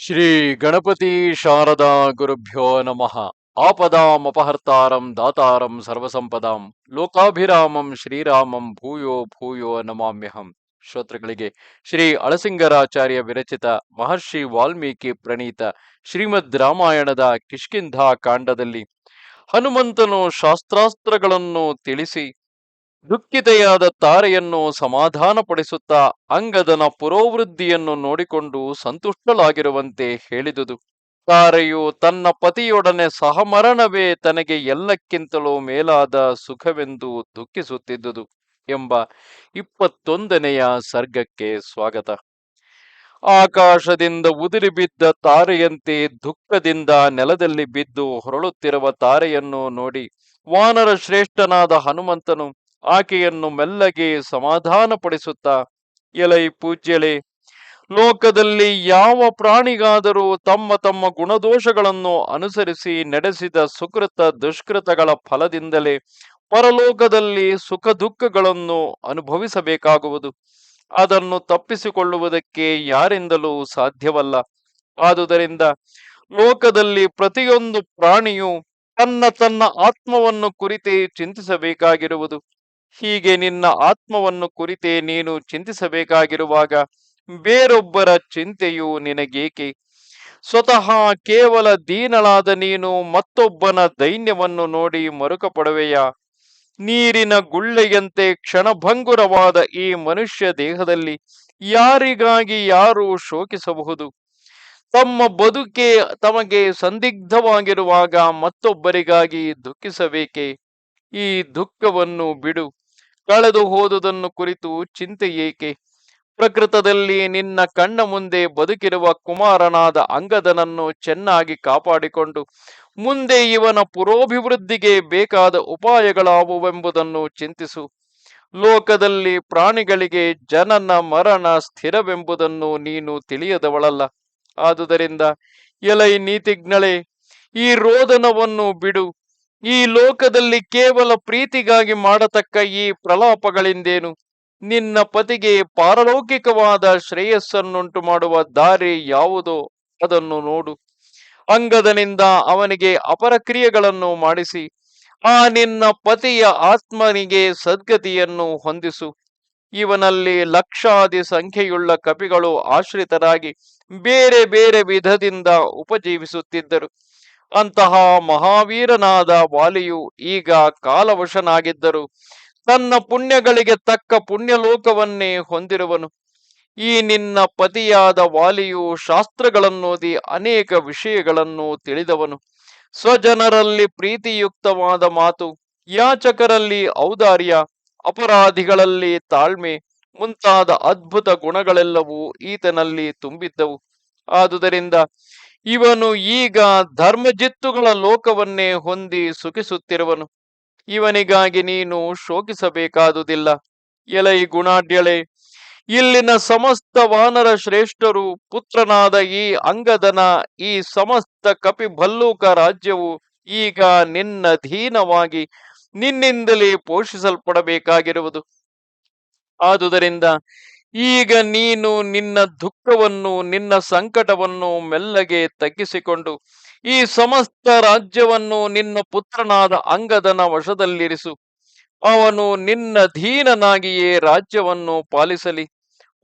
ಶ್ರೀ ಗಣಪತಿ ಶಾರದಾ ಗುರುಭ್ಯೋ ನಮಃ. ಆಪದಾಂ ಅಪಹರ್ತಾರಂ ದಾತಾರಂ ಸರ್ವಸಂಪದಾಂ ಲೋಕಾಭಿರಾಮಂ ಶ್ರೀರಾಮಂ ಭೂಯೋ ಭೂಯೋ ನಮಾಮ್ಯಹಂ. ಶ್ರೋತೃಗಳಿಗೆ ಶ್ರೀ ಅಳಸಿಂಗರಾಚಾರ್ಯ ವಿರಚಿತ ಮಹರ್ಷಿ ವಾಲ್ಮೀಕಿ ಪ್ರಣೀತ ಶ್ರೀಮದ್ ರಾಮಾಯಣದ ಕಿಷ್ಕಿಂಧಾ ಕಾಂಡದಲ್ಲಿ ಹನುಮಂತನು ಶಾಸ್ತ್ರಾಸ್ತ್ರಗಳನ್ನು ತಿಳಿಸಿ ದುಃಖಿತೆಯಾದ ತಾರೆಯನ್ನು ಸಮಾಧಾನಪಡಿಸುತ್ತಾ ಅಂಗದನ ಪುರೋವೃದ್ಧಿಯನ್ನು ನೋಡಿಕೊಂಡು ಸಂತುಷ್ಟಳಾಗಿರುವಂತೆ ಹೇಳಿದುದು. ತಾರೆಯು ತನ್ನ ಪತಿಯೊಡನೆ ಸಹಮರಣವೇ ತನಗೆ ಎಲ್ಲಕ್ಕಿಂತಲೂ ಮೇಲಾದ ಸುಖವೆಂದು ದುಃಖಿಸುತ್ತಿದ್ದುದು ಎಂಬ ಇಪ್ಪತ್ತೊಂದನೆಯ ಸರ್ಗಕ್ಕೆ ಸ್ವಾಗತ. ಆಕಾಶದಿಂದ ಉದುರಿ ಬಿದ್ದ ತಾರೆಯಂತೆ ದುಃಖದಿಂದ ನೆಲದಲ್ಲಿ ಬಿದ್ದು ಹೊರಳುತ್ತಿರುವ ತಾರೆಯನ್ನು ನೋಡಿ ವಾನರ ಶ್ರೇಷ್ಠನಾದ ಹನುಮಂತನು ಆಕೆಯನ್ನು ಮೆಲ್ಲಗೆ ಸಮಾಧಾನಪಡಿಸುತ್ತಾ, ಎಲೈ ಪೂಜ್ಯಲೆ ಲೋಕದಲ್ಲಿ ಯಾವ ಪ್ರಾಣಿಗಾದರೂ ತಮ್ಮ ತಮ್ಮ ಗುಣದೋಷಗಳನ್ನು ಅನುಸರಿಸಿ ನಡೆಸಿದ ಸುಕೃತ ದುಷ್ಕೃತಗಳ ಫಲದಿಂದಲೇ ಪರಲೋಕದಲ್ಲಿ ಸುಖ ದುಃಖಗಳನ್ನು ಅನುಭವಿಸಬೇಕಾಗುವುದು. ಅದನ್ನು ತಪ್ಪಿಸಿಕೊಳ್ಳುವುದಕ್ಕೆ ಯಾರಿಂದಲೂ ಸಾಧ್ಯವಲ್ಲ. ಆದುದರಿಂದ ಲೋಕದಲ್ಲಿ ಪ್ರತಿಯೊಂದು ಪ್ರಾಣಿಯು ತನ್ನ ತನ್ನ ಆತ್ಮವನ್ನು ಕುರಿತೇ ಚಿಂತಿಸಬೇಕಾಗಿರುವುದು. ಹೀಗೆ ನಿನ್ನ ಆತ್ಮವನ್ನು ಕುರಿತೇ ನೀನು ಚಿಂತಿಸಬೇಕಾಗಿರುವಾಗ ಬೇರೊಬ್ಬರ ಚಿಂತೆಯು ನಿನಗೇಕೆ? ಸ್ವತಃ ಕೇವಲ ದೀನಳಾದ ನೀನು ಮತ್ತೊಬ್ಬನ ದೈನ್ಯವನ್ನು ನೋಡಿ ಮರುಕಪಡುವೆಯಾ? ನೀರಿನ ಗುಳ್ಳೆಯಂತೆ ಕ್ಷಣಭಂಗುರವಾದ ಈ ಮನುಷ್ಯ ದೇಹದಲ್ಲಿ ಯಾರಿಗಾಗಿ ಯಾರು ಶೋಕಿಸಬಹುದು? ತಮ್ಮ ಬದುಕೆ ತಮಗೆ ಸಂದಿಗ್ಧವಾಗಿರುವಾಗ ಮತ್ತೊಬ್ಬರಿಗಾಗಿ ದುಃಖಿಸಬೇಕೆ? ಈ ದುಃಖವನ್ನು ಬಿಡು. ಕಳೆದು ಹೋದುದನ್ನು ಕುರಿತು ಚಿಂತೆ ಏಕೆ? ಪ್ರಕೃತದಲ್ಲಿ ನಿನ್ನ ಕಣ್ಣ ಮುಂದೆ ಬದುಕಿರುವ ಕುಮಾರನಾದ ಅಂಗದನನ್ನು ಚೆನ್ನಾಗಿ ಕಾಪಾಡಿಕೊಂಡು, ಮುಂದೆ ಇವನ ಪುರೋಭಿವೃದ್ಧಿಗೆ ಬೇಕಾದ ಉಪಾಯಗಳಾವುವೆಂಬುದನ್ನು ಚಿಂತಿಸು. ಲೋಕದಲ್ಲಿ ಪ್ರಾಣಿಗಳಿಗೆ ಜನನ ಮರಣ ಸ್ಥಿರವೆಂಬುದನ್ನು ನೀನು ತಿಳಿಯದವಳಲ್ಲ. ಆದುದರಿಂದ ಎಲೈ ನೀತಿಜ್ಞಳೆ, ಈ ರೋದನವನ್ನು ಬಿಡು. ಈ ಲೋಕದಲ್ಲಿ ಕೇವಲ ಪ್ರೀತಿಗಾಗಿ ಮಾಡತಕ್ಕ ಈ ಪ್ರಲಾಪಗಳಿಂದೇನು? ನಿನ್ನ ಪತಿಗೆ ಪಾರಲೌಕಿಕವಾದ ಶ್ರೇಯಸ್ಸನ್ನುಂಟು ಮಾಡುವ ದಾರಿ ಯಾವುದೋ? ಅದನ್ನು ನೋಡು. ಅಂಗದನಿಂದ ಅವನಿಗೆ ಅಪರಕ್ರಿಯೆಗಳನ್ನು ಮಾಡಿಸಿ. ಆ ನಿನ್ನ ಪತಿಯ ಆತ್ಮನಿಗೆ ಸದ್ಗತಿಯನ್ನು ಹೊಂದಿಸು. ಇವನಲ್ಲಿ ಲಕ್ಷಾದಿ ಸಂಖ್ಯೆಯುಳ್ಳ ಕಪಿಗಳು ಆಶ್ರಿತರಾಗಿ ಬೇರೆ ಬೇರೆ ವಿಧದಿಂದ ಉಪಜೀವಿಸುತ್ತಿದ್ದರು. ಅಂತಹ ಮಹಾವೀರನಾದ ವಾಲಿಯು ಈಗ ಕಾಲವಶನಾಗಿದ್ದರು. ತನ್ನ ಪುಣ್ಯಗಳಿಗೆ ತಕ್ಕ ಪುಣ್ಯಲೋಕವನ್ನೇ ಹೊಂದಿರುವನು. ಈ ನಿನ್ನ ಪತಿಯಾದ ವಾಲಿಯು ಶಾಸ್ತ್ರಗಳನ್ನೋದಿ ಅನೇಕ ವಿಷಯಗಳನ್ನು ತಿಳಿದವನು. ಸ್ವಜನರಲ್ಲಿ ಪ್ರೀತಿಯುಕ್ತವಾದ ಮಾತು, ಯಾಚಕರಲ್ಲಿ ಔದಾರ್ಯ, ಅಪರಾಧಿಗಳಲ್ಲಿ ತಾಳ್ಮೆ, ಮುಂತಾದ ಅದ್ಭುತ ಗುಣಗಳೆಲ್ಲವೂ ಈತನಲ್ಲಿ ತುಂಬಿದ್ದವು. ಆದುದರಿಂದ ಇವನು ಈಗ ಧರ್ಮಜಿತ್ತುಗಳ ಲೋಕವನ್ನೇ ಹೊಂದಿ ಸುಖಿಸುತ್ತಿರುವನು. ಇವನಿಗಾಗಿ ನೀನು ಶೋಕಿಸಬೇಕಾದುದಿಲ್ಲ. ಎಲೈ ಗುಣಾಢ್ಯಳೆ, ಇಲ್ಲಿನ ಸಮಸ್ತ ವಾನರ ಶ್ರೇಷ್ಠರು ಪುತ್ರನಾದ ಈ ಅಂಗದನ, ಈ ಸಮಸ್ತ ಕಪಿ ಭಲ್ಲೂಕ ರಾಜ್ಯವು ಈಗ ನಿನ್ನ ಅಧೀನವಾಗಿ ನಿನ್ನಿಂದಲೇ ಪೋಷಿಸಲ್ಪಡಬೇಕಾಗಿರುವುದು. ಆದುದರಿಂದ ಈಗ ನೀನು ನಿನ್ನ ದುಃಖವನ್ನು, ನಿನ್ನ ಸಂಕಟವನ್ನು ಮೆಲ್ಲಗೆ ತಗ್ಗಿಸಿಕೊಂಡು ಈ ಸಮಸ್ತ ರಾಜ್ಯವನ್ನು ನಿನ್ನ ಪುತ್ರನಾದ ಅಂಗದನ ವಶದಲ್ಲಿರಿಸು. ಅವನು ನಿನ್ನ ಧೀನನಾಗಿಯೇ ರಾಜ್ಯವನ್ನು ಪಾಲಿಸಲಿ.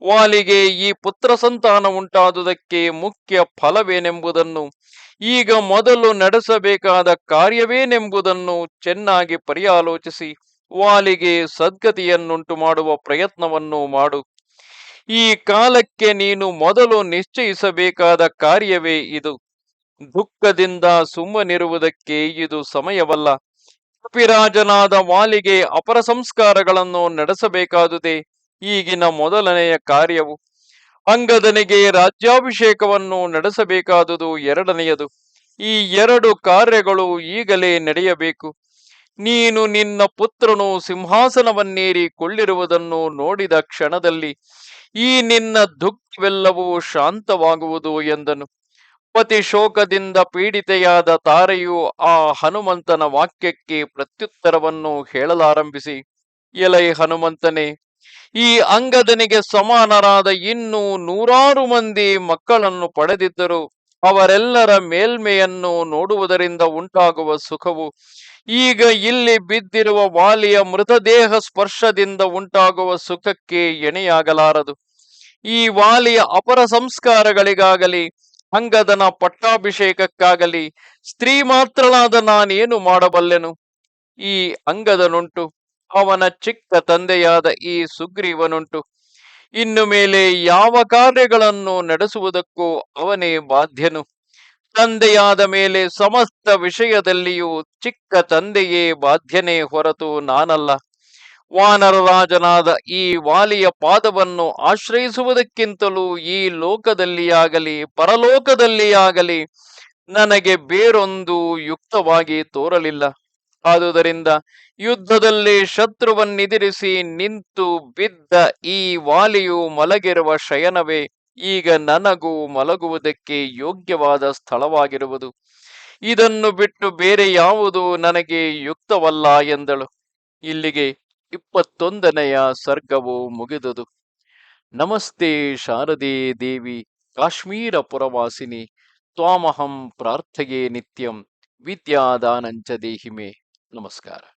ವಾಲಿಗೆ ಈ ಪುತ್ರ ಸಂತಾನ ಉಂಟಾದುದಕ್ಕೆ ಮುಖ್ಯ ಫಲವೇನೆಂಬುದನ್ನು, ಈಗ ಮೊದಲು ನಡೆಸಬೇಕಾದ ಕಾರ್ಯವೇನೆಂಬುದನ್ನು ಚೆನ್ನಾಗಿ ಪರ್ಯಾಲೋಚಿಸಿ. ವಾಲಿಗೆ ಸದ್ಗತಿಯನ್ನುಂಟು ಮಾಡುವ ಪ್ರಯತ್ನವನ್ನು ಮಾಡು. ಈ ಕಾಲಕ್ಕೆ ನೀನು ಮೊದಲು ನಿಶ್ಚಯಿಸಬೇಕಾದ ಕಾರ್ಯವೇ ಇದು. ದುಃಖದಿಂದ ಸುಮ್ಮನಿರುವುದಕ್ಕೆ ಇದು ಸಮಯವಲ್ಲ. ಕಪಿರಾಜನಾದ ವಾಲಿಗೆ ಅಪರ ಸಂಸ್ಕಾರಗಳನ್ನು ನಡೆಸಬೇಕಾದುದೇ ಈಗಿನ ಮೊದಲನೆಯ ಕಾರ್ಯವು. ಅಂಗದನಿಗೆ ರಾಜ್ಯಾಭಿಷೇಕವನ್ನು ನಡೆಸಬೇಕಾದುದು ಎರಡನೆಯದು. ಈ ಎರಡು ಕಾರ್ಯಗಳು ಈಗಲೇ ನಡೆಯಬೇಕು. ನೀನು ನಿನ್ನ ಪುತ್ರನು ಸಿಂಹಾಸನವನ್ನೇರಿ ಕೊಳ್ಳಿರುವುದನ್ನು ನೋಡಿದ ಕ್ಷಣದಲ್ಲಿ, ಈ ನಿನ್ನ ದುಃಖವೆಲ್ಲವೂ ಶಾಂತವಾಗುವುದು ಎಂದನು. ಪತಿ ಶೋಕದಿಂದ ಪೀಡಿತೆಯಾದ ತಾರೆಯು ಆ ಹನುಮಂತನ ವಾಕ್ಯಕ್ಕೆ ಪ್ರತ್ಯುತ್ತರವನ್ನು ಹೇಳಲಾರಂಭಿಸಿ, ಎಲೈ ಹನುಮಂತನೇ, ಈ ಅಂಗದನಿಗೆ ಸಮಾನರಾದ ಇನ್ನೂ ನೂರಾರು ಮಂದಿ ಮಕ್ಕಳನ್ನು ಪಡೆದಿದ್ದರು. ಅವರೆಲ್ಲರ ಮೇಲ್ಮೆಯನ್ನು ನೋಡುವುದರಿಂದ ಉಂಟಾಗುವ ಸುಖವು ಈಗ ಇಲ್ಲಿ ಬಿದ್ದಿರುವ ವಾಲಿಯ ಮೃತದೇಹ ಸ್ಪರ್ಶದಿಂದ ಉಂಟಾಗುವ ಸುಖಕ್ಕೆ ಎಣೆಯಾಗಲಾರದು. ಈ ವಾಲಿಯ ಅಪರ ಸಂಸ್ಕಾರಗಳಿಗಾಗಲಿ, ಅಂಗದನ ಪಟ್ಟಾಭಿಷೇಕಕ್ಕಾಗಲಿ, ಸ್ತ್ರೀ ಮಾತ್ರನಾದ ನಾನೇನು ಮಾಡಬಲ್ಲೆನು? ಈ ಅಂಗದನುಂಟು, ಅವನ ಚಿಕ್ಕ ತಂದೆಯಾದ ಈ ಸುಗ್ರೀವನುಂಟು. ಇನ್ನು ಮೇಲೆ ಯಾವ ಕಾರ್ಯಗಳನ್ನು ನಡೆಸುವುದಕ್ಕೂ ಅವನೇ ಬಾಧ್ಯನು. ತಂದೆಯಾದ ಮೇಲೆ ಸಮಸ್ತ ವಿಷಯದಲ್ಲಿಯೂ ಚಿಕ್ಕ ತಂದೆಯೇ ಬಾಧ್ಯನೇ ಹೊರತು ನಾನಲ್ಲ. ವಾನರರಾಜನಾದ ಈ ವಾಲಿಯ ಪಾದವನ್ನು ಆಶ್ರಯಿಸುವುದಕ್ಕಿಂತಲೂ ಈ ಲೋಕದಲ್ಲಿಯಾಗಲಿ, ಪರಲೋಕದಲ್ಲಿಯಾಗಲಿ ನನಗೆ ಬೇರೊಂದು ಯುಕ್ತವಾಗಿ ತೋರಲಿಲ್ಲ. ಆದುದರಿಂದ ಯುದ್ಧದಲ್ಲಿ ಶತ್ರುವನ್ನೆದಿರಿಸಿ ನಿಂತು ಬಿದ್ದ ಈ ವಾಲಿಯು ಮಲಗಿರುವ ಶಯನವೇ ಈಗ ನನಗೂ ಮಲಗುವುದಕ್ಕೆ ಯೋಗ್ಯವಾದ ಸ್ಥಳವಾಗಿರುವುದು. ಇದನ್ನು ಬಿಟ್ಟು ಬೇರೆ ಯಾವುದು ನನಗೆ ಯುಕ್ತವಲ್ಲ ಎಂದಳು. ಇಲ್ಲಿಗೆ ಇಪ್ಪತ್ತೊಂದನೆಯ ಸರ್ಗವು ಮುಗಿದುದು. ನಮಸ್ತೆ ಶಾರದೆ ದೇವಿ, ಕಾಶ್ಮೀರ ಪುರವಾಸಿನಿ, ತ್ವಾಮಹಂ ಪ್ರಾರ್ಥೆಯೇ ನಿತ್ಯಂ, ವಿದ್ಯಾದಾನಂಚ ದೇಹಿಮೆ. ನಮಸ್ಕಾರ.